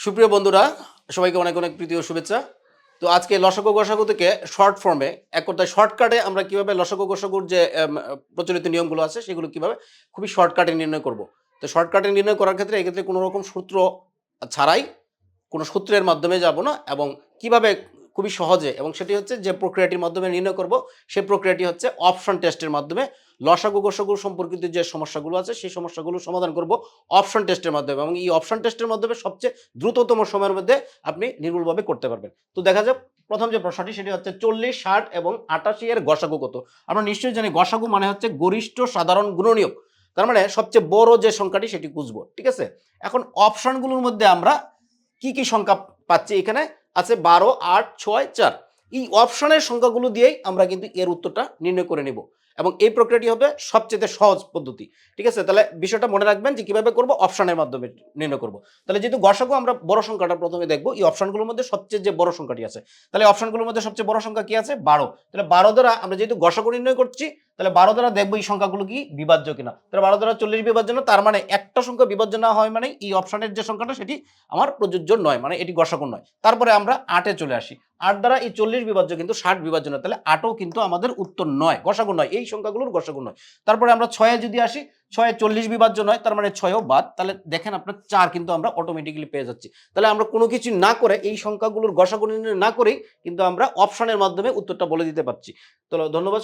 সুপ্রিয় বন্ধুরা, সবাইকে অনেক অনেক প্রীতি ও শুভেচ্ছা। তো আজকে লসাগু গসাগু থেকে শর্ট ফর্মে এক কথায় শর্টকাটে আমরা কীভাবে লসাগু গোসাগুর যে প্রচলিত নিয়মগুলো আছে, সেগুলো কীভাবে খুবই শর্টকাটে নির্ণয় করব। তো শর্টকাটে নির্ণয় করার ক্ষেত্রে এক্ষেত্রে কোনো রকম সূত্র ছাড়াই কোনো সূত্রের মাধ্যমে যাব না এবং কীভাবে খুবই সহজে এবং সেটি হচ্ছে যে প্রক্রিয়াটির মাধ্যমে নির্ণয় করব সেই প্রক্রিয়াটি হচ্ছে অপশন টেস্টের মাধ্যমে লসাগু গোসাগু সম্পর্কিত যে সমস্যাগুলো আছে, সেই সমস্যাগুলো সমাধান করব অপশন টেস্টের মাধ্যমে এবং এই অপশন টেস্টের মাধ্যমে সবচেয়ে দ্রুততম সময়ের মধ্যে আপনি নির্ভুলভাবে করতে পারবেন। তো দেখা যাক, প্রথম যে প্রশ্নটি সেটি হচ্ছে চল্লিশ, ষাট এবং আটাশি এর গসাগু কত? আমরা নিশ্চয়ই জানি গসাগু মানে হচ্ছে গরিষ্ঠ সাধারণ গুণনীয়ক। তার মানে সবচেয়ে বড় যে সংখ্যাটি সেটি খুঁজবো, ঠিক আছে? এখন অপশনগুলোর মধ্যে আমরা কি কি সংখ্যা পাচ্ছি এখানে? আছে বারো আট ছয় চার। এই অপশনের সংখ্যাগুলো দিয়েই আমরা কিন্তু এর উত্তরটা নির্ণয় করে নিব এবং এই প্রক্রিয়াটি হবে সবচেয়ে সহজ পদ্ধতি। ঠিক আছে? তাহলে বিষয়টা মনে রাখবেন যে কীভাবে করব? অপশনের মাধ্যমে নির্ণয় করব। তাহলে যেহেতু গসাগু আমরা বড় সংখ্যাটা প্রথমে দেখব, এই অপশনগুলোর মধ্যে সবচেয়ে যে বড় সংখ্যাটি আছে, তাহলে অপশনগুলোর মধ্যে সবচেয়ে বড় সংখ্যা কি আছে? বারো। তাহলে বারো দ্বারা আমরা যেহেতু গসাগু নির্ণয় করছি, তাহলে বারো দ্বারা দেখব এই সংখ্যাগুলো কি বিভাজ্য কিনা। তাহলে বারো দ্বারা চল্লিশ বিভাজ্য না, তার মানে একটা সংখ্যা বিভাজ্য না হয় মানে এই অপশনের যে সংখ্যাটা সেটি আমার প্রযোজ্য নয় মানে এটি গসাগু নয়। তারপরে আমরা আটে চলে আসি। আট দ্বারা এই চল্লিশ বিভাজ্য কিন্তু ষাট বিভাজ্য নয়, তাহলে আটও কিন্তু আমাদের উত্তর নয় গসাগু নয়, এই সংখ্যাগুলোর গসাগু নয়। তারপরে আমরা ছয়ে যদি আসি, ছয়ে চল্লিশ বিভাজ্য নয়, তার মানে ছয়ও বাদ, তাহলে দেখেন আপনার চার কিন্তু আমরা অটোমেটিক্যালি পেয়ে যাচ্ছি। তাহলে আমরা কোনো কিছু না করে, এই সংখ্যাগুলোর গসাগু নির্ণয় না করেই কিন্তু আমরা অপশনের মাধ্যমে উত্তরটা বলে দিতে পারছি। তো ধন্যবাদ